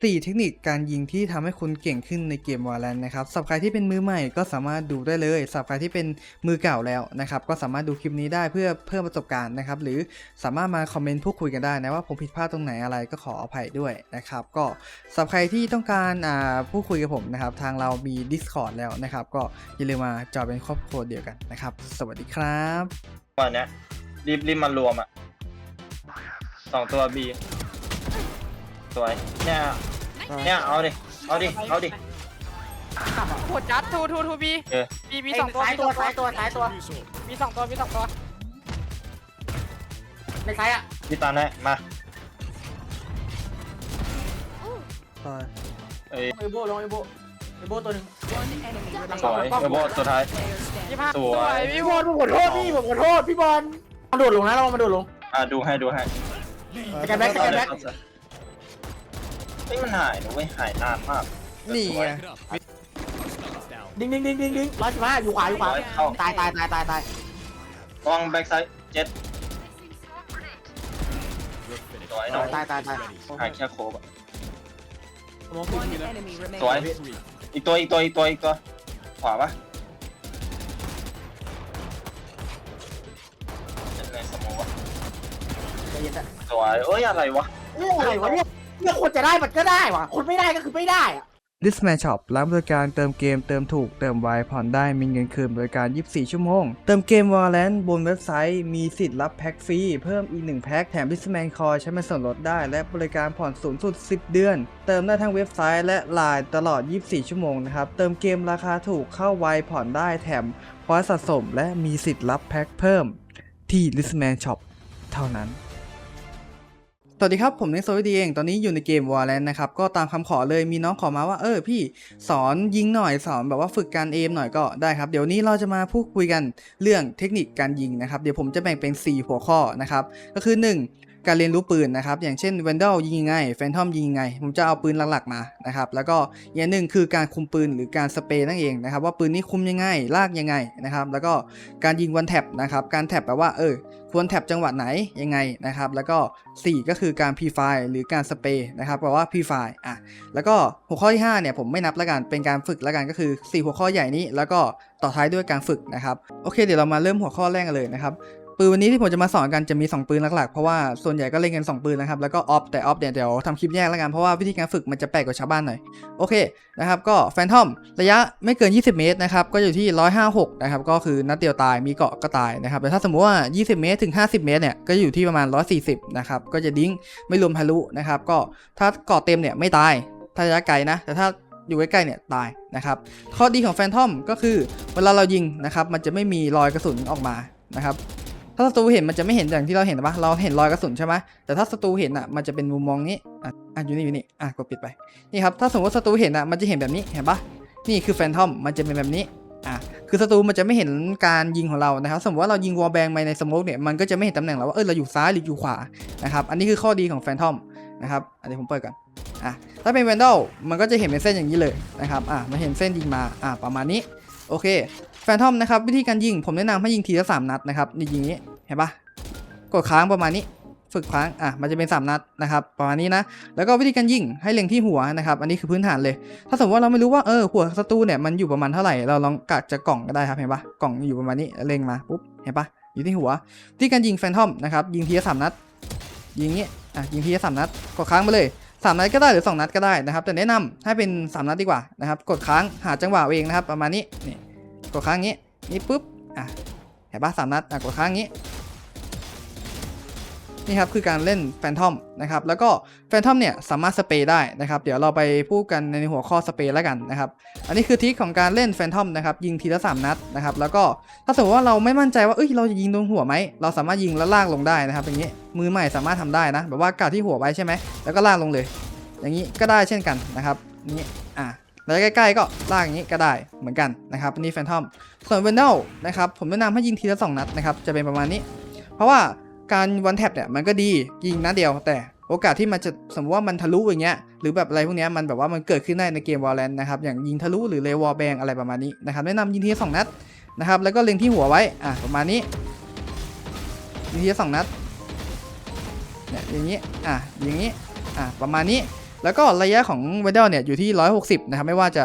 4 เทคนิคการยิงที่ทำให้คุณเก่งขึ้นในเกม Valorant นะครับสำหรับใครที่เป็นมือใหม่ก็สามารถดูได้เลยสำหรับใครที่เป็นมือเก่าแล้วนะครับก็สามารถดูคลิปนี้ได้เพื่อเพิ่มประสบการณ์นะครับหรือสามารถมาคอมเมนต์พูดคุยกันได้นะว่าผมผิดพลาดตรงไหนอะไรก็ขออภัยด้วยนะครับก็สำหรับใครที่ต้องการอ่าพูดคุยกับผมนะครับทางเรามี Discord แล้วนะครับก็อย่าลืมมาจอยเป็นครอบครัวเดียวกันนะครับสวัสดีครับวันนี้รีบรีบมารวมอะสองตัวบี สวยเนี่ยเนี่ยเอาดิเอาดิเอาดิโหดจัดทูทูทูบีเออบีมีสองตัวซ้ายมีตัวสองซ้ายตัวซ้ายตัวมีสองตัวมีสองตัวในซ้ายอะพี่ตาแน่มาเอ้ยลงเอโบลงเอโบเอโบตัวหนึ่งสวยเออโบสุดท้ายยี่ห้าสตัววยพี่พี่บบออลลผมขอโทษพี่ผมขอโทษพี่บอลมาโดดลงนะเรามาโดดลงอะดูให้ดูให้สแกนแบ็คสแกนแบ็คเฮ้ยมันหายนะเว้ยหายนานมากนี่ไงดิ้งดิ้งดิ้งดิ้งดิ้งร้อยสิบห้าอยู่ขวาอยู่ขวาตายตายตายตายตายระวังแบ็กไซด์เจ็ดสวยน้องตายตายตายหายแค่โคบอะสมอง One enemy สวย remaining. อีกตัวอีกตัวอีกตัวอีกตัวขวาปะเป็นไงสมองวะใจเย็นอะสวยเอ้ยอะไรวะ อะไรวะเนี่ย เนี่ยคนจะได้มันก็ได้ว่ะ คนไม่ได้ก็คือไม่ได้อะ Disman Shop ร้านบริการเติมเกมเติมถูกเติมไวผ่อนได้มีเงินคืนบริการ 24 ชั่วโมง เติมเกม Valorant บนเว็บไซต์ มีสิทธิ์รับแพ็คฟรี เพิ่มอีก 1 แพ็คแถม Disman Coin ใช้เป็นส่วนลดได้ และบริการผ่อนสูงสุด 10 เดือน เติมได้ทั้งเว็บไซต์และไลน์ตลอด 24 ชั่วโมงนะครับ เติมเกมราคาถูกเข้าไวผ่อนได้แถมพอยต์สะสม และมีสิทธิ์รับแพ็คเพิ่ม ที่ Disman Shop เท่านั้น สวัสดีครับ ผมเนโซวิดีเอง ตอนนี้อยู่ในเกมวอลเลนนะครับ ก็ตามคำขอเลยมีน้องขอมาว่า เออพี่สอนยิงหน่อยสอนแบบว่าฝึกการเอมหน่อยก็ได้ครับ เดี๋ยวนี้เราจะมาพูดคุยกันเรื่องเทคนิคการยิงนะครับ เดี๋ยวผมจะแบ่งเป็น 4 หัวข้อนะครับ ก็คือ 1 การเรียนรู้ปืนนะครับ อย่างเช่น Vandal ยิงยังไง Phantom ยิงยังไง ผมจะเอาปืนหลักๆมานะครับ แล้วก็อย่างหนึ่งคือการคุมปืนหรือการสเปรย์นั่นเองนะครับว่าปืนนี้คุมยังไง ลากยังไงนะครับ แล้วก็การยิงวันแท็บนะครับ การแท็บแปลว่าเออควรแท็บจังหวะไหนยังไงนะครับ แล้วก็ 4 ก็คือการพ r ไฟหรือการสเปรย์นะครับแปลว่าพ r ไฟอะแล้วก็หัวข้อที่5เนี่ยผมไม่นับล้วกันเป็นการฝึกล้วกันก็คือ 4 หัวข้อใหญ่นี้ แล้วก็ต่อท้ายด้วยการฝึกนะครับโอเค เดี๋ยวเรามาเริ่มหัวข้อแรกกันเลยนะครับ ปืนวันนี้ที่ผมจะมาสอนกันจะมี 2 ปืนหลักๆ เพราะว่าส่วนใหญ่ก็เล่นกัน 2 ปืนนะครับ แล้วก็ออฟแต่ออฟเนี่ยเดี๋ยวทำคลิปแยกแล้วกัน เพราะว่าวิธีการฝึกมันจะแปลกกว่าชาวบ้านหน่อย โอเคนะครับ ก็แฟนทอมระยะไม่เกิน 20 เมตรนะครับ ก็อยู่ที่ 156 นะครับ ก็คือนัดเดียวตายมีเกาะก็ตายนะครับ แต่ถ้าสมมติว่า 20 เมตรถึง 50 เมตรเนี่ย ก็อยู่ที่ประมาณ 140 นะครับ ก็จะดิ้งไม่รวมทะลุนะครับ ก็ถ้าเกาะเต็มเนี่ยไม่ตาย ถ้าระยะไกลนะ แต่ถ้าอยู่ใกล้ๆเนี่ยตายนะครับ ข้อดีของแฟนทอมก็คือเวลาเรายิงนะครับ มันจะไม่มีรอยกระสุนออกมานะครับ ถ้าศัตรูเห็นมันจะไม่เห็นอย่างที่เราเห็นปะเราเห็นรอยกระสุนใช่ไหมแต่ถ้าศัตรูเห็นอะมันจะเป็นมุมมองนี้อะอะอยู่นี่อยู่นี่อะกดปิดไปนี่ครับถ้าสมมติศัตรูเห็นอะมันจะเห็นแบบนี้เห็นปะนี่คือแฟนทอมมันจะเป็นแบบนี้อะคือศัตรูมันจะไม่เห็นการยิงของเรานะครับ สมมติว่าเรายิงวอลแบงไปในสโมกเนี่ยมันก็จะไม่เห็นตำแหน่งเราว่าเออเราอยู่ซ้ายหรืออยู่ขวานะครับอันนี้คือข้อดีของแฟนทอมนะครับอันนี้ผมเปิดก่อนอะถ้าเป็นแวนดอลมันก็จะเห็นเป็นเส้นอย่างนี้เลยนะครับอะมันเห็นเส้นยิงมาอะประมาณนี้ โอเคแฟนทอมนะครับวิธีการยิงผมแนะนำให้ยิงทีละสามนัดนะครับยิงอย่างนี้เห็นปะกดค้างประมาณนี้ ฝึกค้างอะมันจะเป็น 3 นัดนะครับประมาณนี้นะแล้วก็วิธีการยิงให้เล็งที่หัวนะครับอันนี้คือพื้นฐานเลย ถ้าสมมติว่าเราไม่รู้ว่าเออหัวศัตรูเนี่ยมันอยู่ประมาณเท่าไหร่เราลองกะจากกล่องก็ได้ครับเห็นปะกล่องอยู่ประมาณนี้เล็งมาปุ๊บเห็นปะอยู่ที่หัววิธีการยิงแฟนทอมนะครับยิงทีละสามนัดยิงงี้อะยิงทีละสามนัดกดค้างไปเลย สามนัดก็ได้หรือสองนัดก็ได้นะครับ แต่แนะนำให้เป็นสามนัดดีกว่านะครับ กดค้างหาจังหวะเอาเองนะครับ ประมาณนี้นี่กดค้างงี้นี่ปุ๊บอะเห็นปะสามนัดอะกดค้างงี้ นี่ครับคือการเล่นแฟนทอมนะครับแล้วก็แฟนทอมเนี่ยสามารถสเปรย์ได้นะครับเดี๋ยวเราไปพูดกันในหัวข้อสเปรย์แล้วกันนะครับอันนี้คือทิคของการเล่นแฟนทอมนะครับยิงทีละสามนัดนะครับแล้วก็ถ้าสมมติว่าเราไม่มั่นใจว่าเอ้ยเราจะยิงโดนหัวไหมเราสามารถยิงแล้วลากลงได้นะครับอย่างนี้มือใหม่สามารถทำได้นะแบบว่ากาดที่หัวไว้ใช่ไหมแล้วก็ลากลงเลย อย่างนี้ก็ได้เช่นกันนะครับนี่อะแล้วใกล้ๆก็ลากอย่างนี้ก็ได้เหมือนกันนะครับนนี้แฟนทอมส่วนเวนเดลนะครับผมแนะนำให้ยิงทีละสองนัดนะครับจะเป็นประมาณนี้ เพราะว่า การวันแท็บเนี่ยมันก็ดียิงนัดเดียว แต่โอกาสที่มันจะสมมติว่ามันทะลุอย่างเงี้ยหรือแบบอะไรพวกเนี้ยมันแบบว่ามันเกิดขึ้นได้ในเกม Valorant นะครับอย่างยิงทะลุหรือเลวอลแบงอะไรประมาณนี้นะครับแนะนำยิงทีละสองนัดนะครับแล้วก็เล็งที่หัวไว้อะประมาณนี้ยิงทีละสองนัดเนี่ยอย่างนี้อะอย่างนี้อะประมาณนี้ แล้วก็ระยะของเวนเดลเนี่ยอยู่ที่ 160นะครับไม่ว่าจะ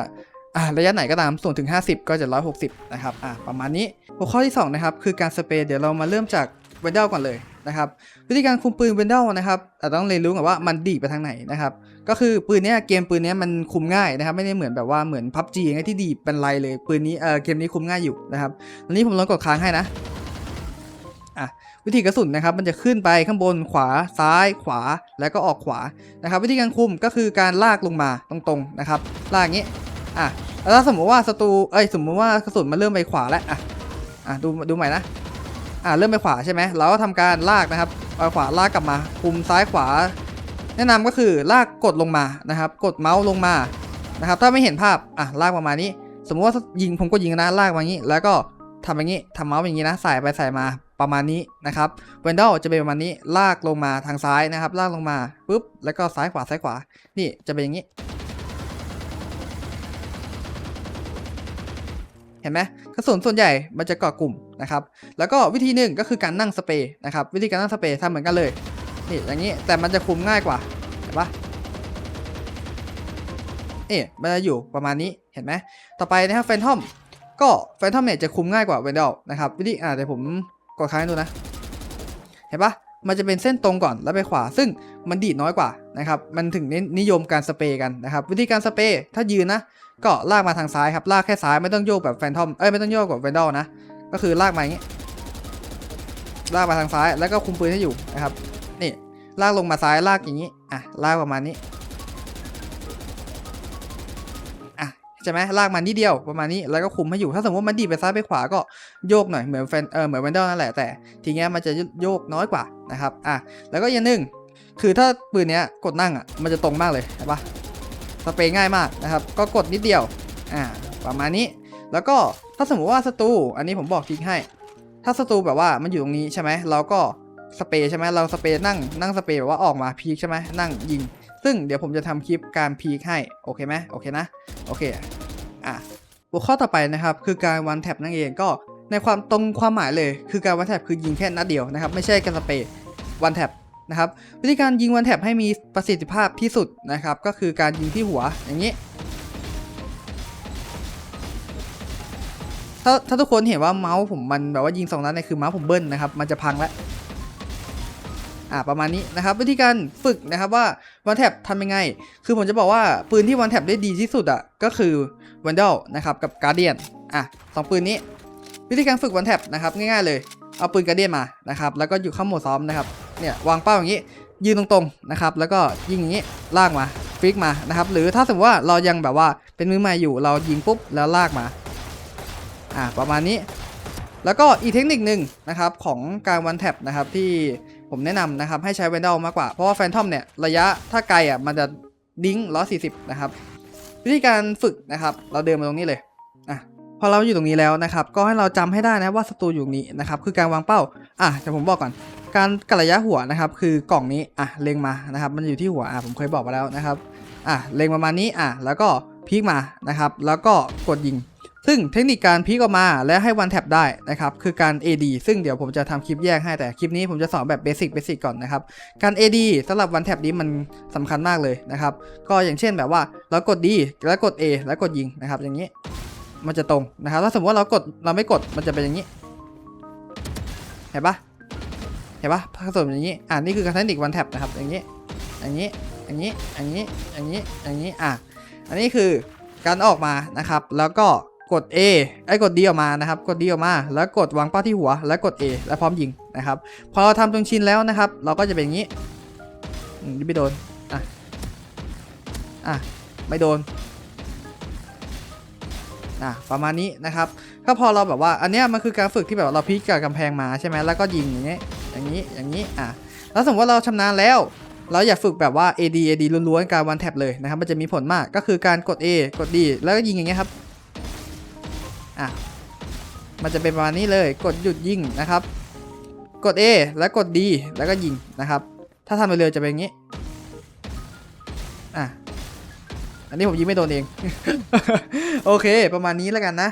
อ่าระยะไหนก็ตามส่วนถึง 50 ก็จะ 160 นะครับอ่าประมาณนี้ หัวข้อที่ 2 นะครับ คือการสเปรย์เดี๋ยวเรามาเริ่มจากเวนเดลก่อนเลย นะครับวิธีการคุมปืนเวนเดลนะครับแต่ต้องเรียนรู้ก่อนว่ามันดีไปทางไหนนะครับก็คือปืนเนี้ยเกมปืนเนี้ยมันคุมง่ายนะครับไม่ได้เหมือนแบบว่าเหมือนพับจีไงที่ดีเป็นไรเลยปืนนี้เออเกมนี้คุมง่ายอยู่นะครับตอนนี้ผมลองกดค้างให้นะอะวิธีกระสุนนะครับมันจะขึ้นไปข้างบนขวาซ้ายขวาแล้วก็ออกขวานะครับ วิธีการคุมก็คือการลากลงมาตรงๆนะครับลากอย่างนี้อะแล้วถ้าสมมติว่าศัตรูเอ้ยสมมติว่ากระสุนมันเริ่มไปขวาแล้วอะอะดูดูใหม่นะ อะเริ่มไปขวาใช่ไหมเราก็ทำการลากนะครับเอาขวาลากกลับมา คุมซ้ายขวา แนะนำก็คือลากกดลงมานะครับ กดเมาส์ลงมานะครับ ถ้าไม่เห็นภาพอะลากประมาณนี้ สมมติว่ายิงผมก็ยิงนะลากมาอย่างนี้ แล้วก็ทำอย่างนี้ทำเมาส์อย่างนี้นะใส่ไปใส่มาประมาณนี้นะครับเวนด o จะเป็นประมาณนี้ลากลงมาทางซ้ายนะครับ ลากลงมาปุ๊บแล้วก็ซ้ายขวาซ้ายขวา นี่จะเป็นอย่างนี้ เห็นไหมกระสุนส่วนใหญ่มันจะเกาะกลุ่มนะครับ แล้วก็วิธีหนึ่งก็คือการนั่งสเปรย์นะครับวิธีการนั่งสเปรย์ทำเหมือนกันเลยนี่อย่างนี้แต่มันจะคุมง่ายกว่าเห็นปะนี่มันจะอยู่ประมาณนี้เห็นไหมต่อไปนะครับแฟนทอมก็แฟนทอมเนี่ยจะคุมง่ายกว่าเวนเดลนะครับวิธีอ่าเดี๋ยวผมกดค้างดูนะ เห็นปะมันจะเป็นเส้นตรงก่อนแล้วไปขวา ซึ่งมันดีดน้อยกว่านะครับ มันถึงนิยมการสเปรย์กันนะครับ วิธีการสเปรย์ถ้ายืนนะ ก็ลากมาทางซ้ายครับลากแค่ซ้ายไม่ต้องโยกแบบแฟนทอมเอ้ยไม่ต้องโยกแบบเวนเดลนะ ก็คือลากมาอย่างนี้ลากมาทางซ้ายแล้วก็คุมปืนให้อยู่นะครับนี่ลากลงมาซ้ายลากอย่างนี้อะลากประมาณนี้อะใช่ไหมลากมานิดเดียวประมาณนี้แล้วก็คุมให้อยู่ถ้าสมมติว่ามันดีไปซ้ายไปขวาก็โยกหน่อยเหมือนแฟนเออเหมือนแวนเดลนั่นแหละแต่ทีเนี้ยมันจะโยกน้อยกว่านะครับอะแล้วก็อย่างหนึ่งคือถ้าปืนเนี้ยกดนั่งอะมันจะตรงมากเลยเห็นปะ สเปรย์ง่ายมากนะครับ ก็กดนิดเดียว อ่า ประมาณนี้ แล้วก็ถ้าสมมติว่าศัตรู อันนี้ผมบอกทิ้งให้ ถ้าศัตรูแบบว่ามันอยู่ตรงนี้ใช่ไหม เราก็สเปรย์ใช่ไหมเราสเปรย์นั่งนั่งสเปรย์แบบว่าออกมาพีคใช่ไหมนั่งยิง ซึ่งเดี๋ยวผมจะทำคลิปการพีคให้ โอเคไหมโอเคนะ โอเค อะ หัวข้อต่อไปนะครับ คือการวันแท็บนั่นเอง ก็ในความตรงความหมายเลย คือการวันแท็บคือยิงแค่นัดเดียวนะครับ ไม่ใช่การสเปรย์วันแท็บ นะครับวิธีการยิงวันแท็บให้มีประสิทธิภาพที่สุดนะครับก็คือการยิงที่หัวอย่างนี้ถ้าถ้าทุกคนเห็นว่าเมาส์ผมมันแบบว่ายิงสองนัดเนี่ยคือเมาส์ผมเบิ้ลนะครับมันจะพังแล้วอ่าประมาณนี้นะครับวิธีการฝึกนะครับว่าวันแท็บทำยังไง คือผมจะบอกว่าปืนที่วันแท็บได้ดีที่สุดอะก็คือวันเดลนะครับกับการเดียนอะสองปืนนี้ วิธีการฝึกวันแท็บนะครับง่ายๆเลยเอาปืนการเดียนมานะครับแล้วก็อยู่ข้างโหมดซ้อมนะครับ เนี่ยวางเป้าอย่างนี้ ยืนตรงๆนะครับแล้วก็ยิงอย่างนี้ลากมาฟิกมานะครับหรือถ้าสมมติว่าเรายังแบบว่าเป็นมือใหม่อยู่เรายิงปุ๊บแล้วลากมาอ่าประมาณนี้ แล้วก็อีกเทคนิคหนึ่งนะครับของการวันแท็บนะครับที่ผมแนะนำนะครับให้ใช้เวนด l มากกว่า เพราะว่าแฟนทอมเนี่ยระยะถ้าไกลอะมันจะดิ้ง140นะครับวิธีการฝึกนะครับ เราเดินมาตรงนี้เลยอะพอเราอยู่ตรงนี้แล้วนะครับ ก็ให้เราจำให้ได้นะว่าศัตรูอยู่นี้นะครับคือการวางเป้าอะเดี๋ยวผมบอกก่อน การกะระยะหัวนะครับ คือกล่องนี้อะเล็งมานะครับ มันอยู่ที่หัวอะผมเคยบอกไปแล้วนะครับอะเล็งประมาณนี้อะแล้วก็พลิกมานะครับ แล้วก็กดยิง ซึ่งเทคนิคการพลิกออกมาและให้วันแท็บได้นะครับ คือการ AD ซึ่งเดี๋ยวผมจะทำคลิปแยกให้แต่คลิปนี้ผมจะสอนแบบเบสิกเบสิกก่อนนะครับ การ AD สำหรับวันแท็บนี้มันสำคัญมากเลยนะครับ ก็อย่างเช่นแบบว่าเรากด D แล้วกด A แล้วกดยิงนะครับ อย่างนี้มันจะตรงนะครับ ถ้าสมมติว่าเรากดเราไม่กดมันจะเป็นอย่างนี้ เห็นปะ ห็นปะผสมอย่างนี้ อ่านี่คือการเทคนิควันแท็บนะครับ อย่างนี้ อย่างนี้ อย่างนี้ อย่างนี้ อย่างนี้ อย่างนี้ อะ อันนี้คือการออกมานะครับ แล้วก็กด A ไอ้กด D ออกมานะครับ กด D ออกมา แล้วกดวางเป้าที่หัว แล้วกด A แล้วพร้อมยิงนะครับ พอเราทำจนชินแล้วนะครับ เราก็จะเป็นอย่างนี้นี่ไม่โดน อะ อะ ไม่โดนอะประมาณนี้นะครับ ก็พอเราแบบว่าอันเนี้ยมันคือการฝึกที่แบบเราพลิกกับกำแพงมาใช่ไหมแล้วก็ยิงอย่างนี้ อย่างนี้อย่างนี้อะแล้วสมมติว่าเราชำนาญแล้ว เราอยากฝึกแบบว่า AD AD ล้วนๆการวันแท็บเลยนะครับ มันจะมีผลมากก็คือการกด A กด D แล้วก็ยิงอย่างเงี้ยครับอะมันจะเป็นประมาณนี้เลยกดหยุดยิงนะครับ กด A แล้วกด D แล้วก็ยิงนะครับ ถ้าทำเร็วๆจะเป็นอย่างนี้อะอันนี้ผมยิงไม่โดนเอง โอเค ประมาณนี้แล้วกันนะ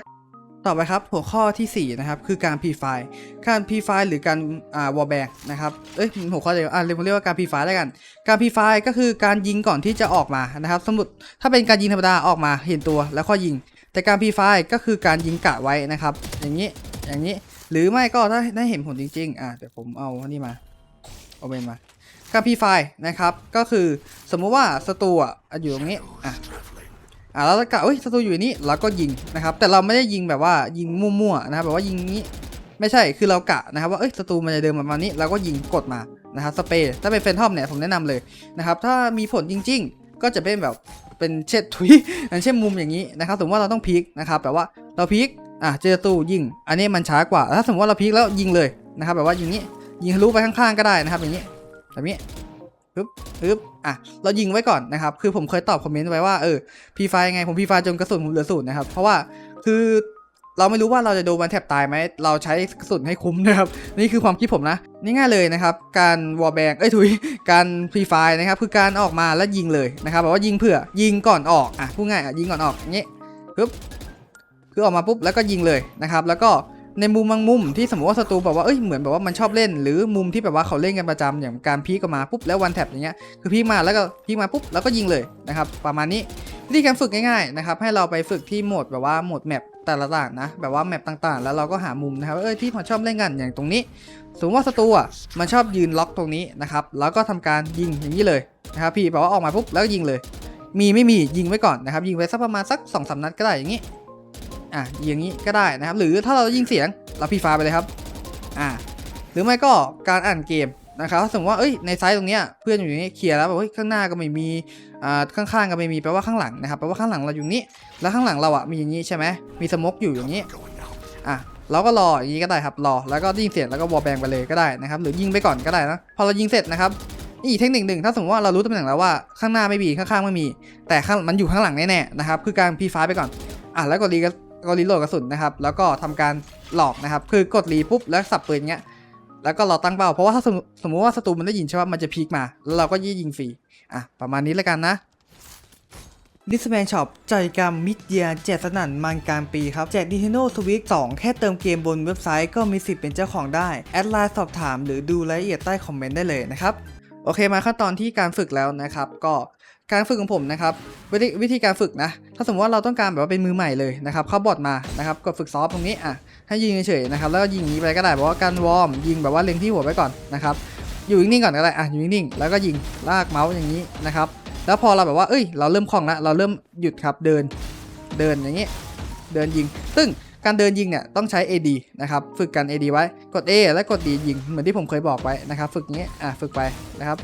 ต่อไปครับหัวข้อทีสี่4 นะครับ คือการ P-File การ P-File หรือการอ่าวอลแบงนะครับเอ้ยหัวข้อเดียวอะเรียกเรียกว่าการ P-File แล้วกัน การ P-File ก็คือการยิงก่อนที่จะออกมานะครับ สมมติถ้าเป็นการยิงธรรมดาออกมาเห็นตัวแล้วค่อยยิง แต่การ P-File ก็คือการยิงกะไว้นะครับ อย่างนี้อย่างนี้ หรือไม่ก็ถ้าได้เห็นผลจริงๆอะเดี๋ยวผมเอาอันนี้มาเอาเป็นมาการ P-File นะครับก็คือสมมุติว่าศัตรูอะอยู่ตรงนี้อะ อ่าแล้วก็เอ้ยศัตรูอยู่นี่เราก็ยิงนะครับ แต่เราไม่ได้ยิงแบบว่ายิงมั่วๆนะครับแบบว่ายิงนี้ไม่ใช่คือเรากะนะครับว่าเอ้ยศัตรูมันจะเดินมาประมาณนี้เราก็ยิงกดมานะครับสเปรย์ถ้าเป็นแฟนทอมเนี่ยผมแนะนำเลยนะครับถ้ามีผลจริง ๆ ก็จะเป็นแบบเป็นเช่นทุยอย่างเช่นมุมอย่างนี้นะครับสมมติว่าเราต้องพีคนะครับแบบว่าเราพีคอะเจอศัตรูยิง อันนี้มันช้ากว่าถ้าสมมติว่าเราพีคแล้วยิงเลยนะครับแบบว่าอย่างนี้ยิงทะลุไปข้างๆก็ได้นะครับอย่างนี้แบบนี้ ปึ๊บปึ๊บอะ เรายิงไว้ก่อนนะครับ คือผมเคยตอบคอมเมนต์ไว้ว่า เออ พีไฟยังไง ผมพีไฟจนกระสุนผมเหลือศูนย์นะครับ เพราะว่า คือ เราไม่รู้ว่าเราจะโดนมันแทบตายไหม เราใช้กระสุนให้คุ้มนะครับ นี่คือความคิดผมนะนี่ง่ายเลยนะครับ การวอลแบงเอ้ยถุย การพีไฟนะครับ คือการออกมาแล้วยิงเลยนะครับ แบบว่ายิงเผื่อ ยิงก่อนออก อะ พูดง่ายอะยิงก่อนออกอย่างเงี้ยปึ๊บ คือออกมาปุ๊บแล้วก็ยิงเลยนะครับ แล้วก็ ในมุมบางมุมที่สมมติว่าศัตรูแบบว่าเอ้ยเหมือนแบบว่ามันชอบเล่น หรือมุมที่แบบว่าเขาเล่นกันประจำอย่างการพีกมาปุ๊บแล้ววันแท็บอย่างเงี้ยคือพีกมาแล้วก็พีกมาปุ๊บแล้วก็ยิงเลยนะครับประมาณนี้วิธีการฝึกง่ายๆนะครับให้เราไปฝึกที่โหมดแบบว่าโหมดแมปแต่ละต่างนะแบบว่าแมปต่างๆ แล้วเราก็หามุมนะครับว่าเอ้ยที่ผมชอบเล่นกันอย่างตรงนี้ สมมติว่าศัตรูอะมันชอบยืนล็อกตรงนี้นะครับแล้วก็ทำการยิงอย่างนี้เลยนะครับพี่แบบว่าออกมาปุ๊บแล้วก็ยิงเลย มีไม่มียิงไว้ก่อนนะครับยิงไว้สักประมาณสัก2อสนัดก็ได้อย่างนี้ อะอย่างนี้ก็ได้นะครับ หรือถ้าเรายิงเสียงเราพีฟ้าไปเลยครับ อ่า หรือไม่ก็การอ่านเกมนะครับถ้าสมมติว่าเอ้ยในไซต์ตรงเนี้ยเพื่อนอยู่นี้เคลียร์แล้วแบบเฮ้ยข้างหน้าก็ไม่มีอ่าข้างๆก็ไม่มีแปลว่าข้างหลังนะครับแปลว่าข้างหลังเราอยู่นี้แล้วข้างหลังเราอะมีอย่างนี้ใช่ไหมมีสมกอยู่อย่างนี้อะเราก็รออย่างนี้ก็ได้ครับรอแล้วก็ยิงเสร็จแล้วก็วอลแบงไปเลยก็ได้นะครับ หรือยิงไปก่อนก็ได้นะพอเรายิงเสร็จนะครับนี่อีกเทคนิคหนึ่งถ้าสมมติว่าเรารู้ตำแหน่งแล้วว่าข้างหน้าไม่มีข้างๆไม่มี แต่ข้างมันอยู่ข้างหลังแน่ๆนะครับคือการพีฟ้าไปก่อนอะแล้วก็รีก็ ก็รีโหลดกระสุนนะครับ แล้วก็ทำการหลอกนะครับ คือกดรีปุ๊บแล้วสับปืนเงี้ย แล้วก็เราตั้งเป้า เพราะว่าถ้าสมมุติสมติว่าศัตรูมันได้ยินใช่ป่ะมันจะพีคมา แล้วเราก็ยิงยิงฟรี อะ ประมาณนี้แล้วกันนะดิสแมนช็อปจกรรมมิดเยียแจกสนั่นมันกลางปีครับ แจก Nintendo Switch 2 แค่เติมเกมบนเว็บไซต์ก็มีสิทธิ์เป็นเจ้าของได้ แอดไลน์สอบถามหรือดูรายละเอียดใต้คอมเมนต์ได้เลยนะครับ โอเคมาขั้นตอนที่การฝึกแล้วนะครับ ก็ การฝึกของผมนะครับวิธีวิธีการฝึกนะ ถ้าสมมติว่าเราต้องการแบบว่าเป็นมือใหม่เลยนะครับเข้าบอดมานะครับกดฝึกซอฟต์ตรงนี้อะให้ยิงเฉยๆนะครับแล้วก็ยิงอย่างนี้ไปก็ได้บอกว่าการวอร์มยิงแบบว่าเล็งที่หัวไว้ก่อนนะครับอยู่นิ่งๆก่อนก็ได้อะอยู่นิ่งๆแล้วก็ยิงลากเมาส์อย่างนี้นะครับแล้วพอเราแบบว่าเอ้ย เราเริ่มคล่องแล้วเราเริ่มหยุดครับเดินเดินอย่างนี้เดินยิงซึ่งการเดินยิงเนี่ยต้องใช้ AD นะครับฝึกกัน AD ไว้กด A และกด D ยิงเหมือนที่ผมเคยบอกไว้นะครับ ฝึกอย่างนี้อะฝึกไปนะครับ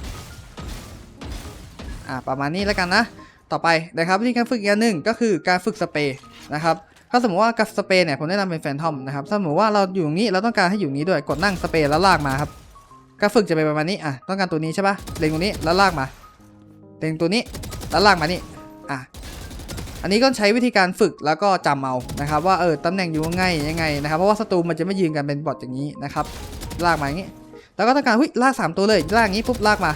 อะประมาณนี้แล้วกันนะ ต่อไปนะครับวิธีการฝึกอีกอย่างหนึ่งก็คือการฝึกสเปรย์นะครับถ้าสมมติว่ากับสเปรย์เนี่ยผมแนะนำเป็นแฟนทอมนะครับถ้าสมมติว่าเราอยู่ตรงนี้เราต้องการให้อยู่นี้ด้วยกดนั่งสเปรย์แล้วลากมาครับการฝึกจะเป็นประมาณนี้อะต้องการตัวนี้ใช่ปะเล็งตรงนี้แล้วลากมาเล็งตัวนี้แล้วลากมานี่อะอันนี้ก็ใช้วิธีการฝึกแล้วก็จำเอานะครับว่าเออตำแหน่งอยู่ง่ายยังไงนะครับเพราะว่าศัตรูมันจะไม่ยืนกันเป็นบอทอย่างนี้นะครับลากมาอย่างนี้ แล้วก็ต้องการหุ้ยลากสามตัวเลยลากอย่างนี้ปุ๊บลากมา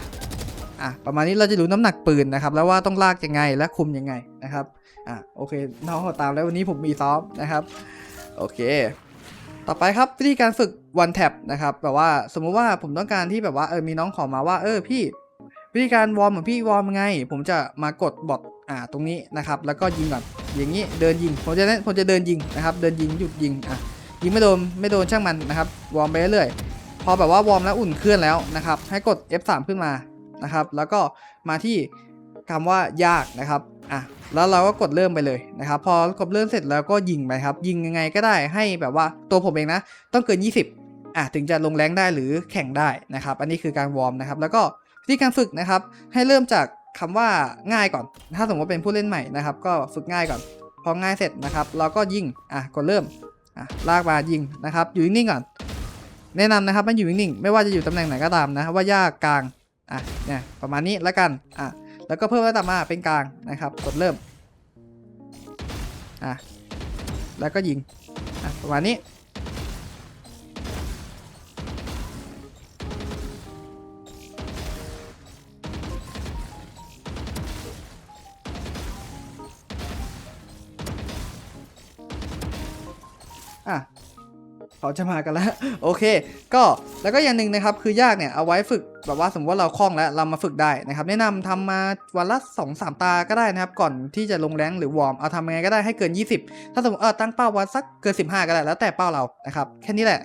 อะประมาณนี้เราจะรู้น้ำหนักปืนนะครับ แล้วว่าต้องลากยังไงและคุมยังไงนะครับอะโอเคน้องตามแล้ววันนี้ผมมีซ้อมนะครับโอเค ต่อไปครับวิธีการฝึก one tap นะครับแบบว่าสมมุติว่าผมต้องการที่แบบว่าเออมีน้องขอมาว่าเออพี่วิธีการวอร์มของพี่วอร์มยังไง ผมจะมากดบอทอ่าตรงนี้นะครับ แล้วก็ยิงก่อนอย่างนี้เดินยิง ผมจะเน้นผมจะเดินยิงนะครับ เดินยิงหยุดยิงอะยิงไม่โดนไม่โดนช่างมันนะครับวอร์มไปเรื่อยพอแบบว่าวอร์มแล้วอุ่นเครื่องแล้วนะครับ ให้กด F3 ขึ้นมา นะครับ แล้วก็มาที่คำว่ายากนะครับอะแล้วเราก็กดเริ่มไปเลยนะครับ พอกดเริ่มเสร็จแล้วก็ยิงไปครับ ยิงยังไงก็ได้ให้แบบว่าตัวผมเองนะ ต้องเกิน 20อะถึงจะลงแรงได้หรือแข่งได้นะครับ อันนี้คือการวอร์มนะครับ แล้วก็วิธีการฝึกนะครับ ให้เริ่มจากคำว่าง่ายก่อน ถ้าสมมติว่าเป็นผู้เล่นใหม่นะครับ ก็ฝึกง่ายก่อน พอง่ายเสร็จนะครับ เราก็ยิงอะกดเริ่มอะลากมายิงนะครับ อยู่นิ่งๆก่อน แนะนำนะครับมันอยู่นิ่งๆไม่ว่าจะอยู่ตำแหน่งไหนก็ตามนะว่ายากกลาง อะเนี่ยประมาณนี้แล้วกันอะแล้วก็เพิ่มระดับมาเป็นกลางนะครับกดเริ่มอะแล้วก็ยิงอะประมาณนี้อะ เขาจะมากันแล้วโอเค ก็แล้วก็อย่างหนึ่งนะครับ คือยากเนี่ยเอาไว้ฝึกแบบว่าสมมติว่าเราคล่องแล้วเรามาฝึกได้นะครับ แนะนำทำมาวันละ2อสตาก็ได้นะครับ ก่อนที่จะลงแรงหรือวอร์มเอาทำยังไงก็ได้ให้เกิน 20 ถ้าสมมติเออตั้งเป้าวันสักเกิน 15 ก็ได้แล้วแต่เป้าเรานะครับแค่นี้แหละ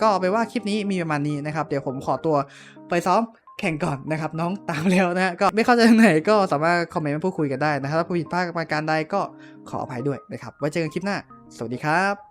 ก็เอาไปนว่าคลิปนี้มีประมาณนี้นะครับ เดี๋ยวผมขอตัวไปซ้อมแข่งก่อนนะครับ น้องตามแล้วนะก็ไม่เข้าใจไหนก็สามารถคอมเมนต์มาพูดคุยกันได้นะครับถ้าผิดพลาดประการใดก็ขออภัยด้วยนะครับไว้เจอกันคลิปหน้า สวัสดีครับ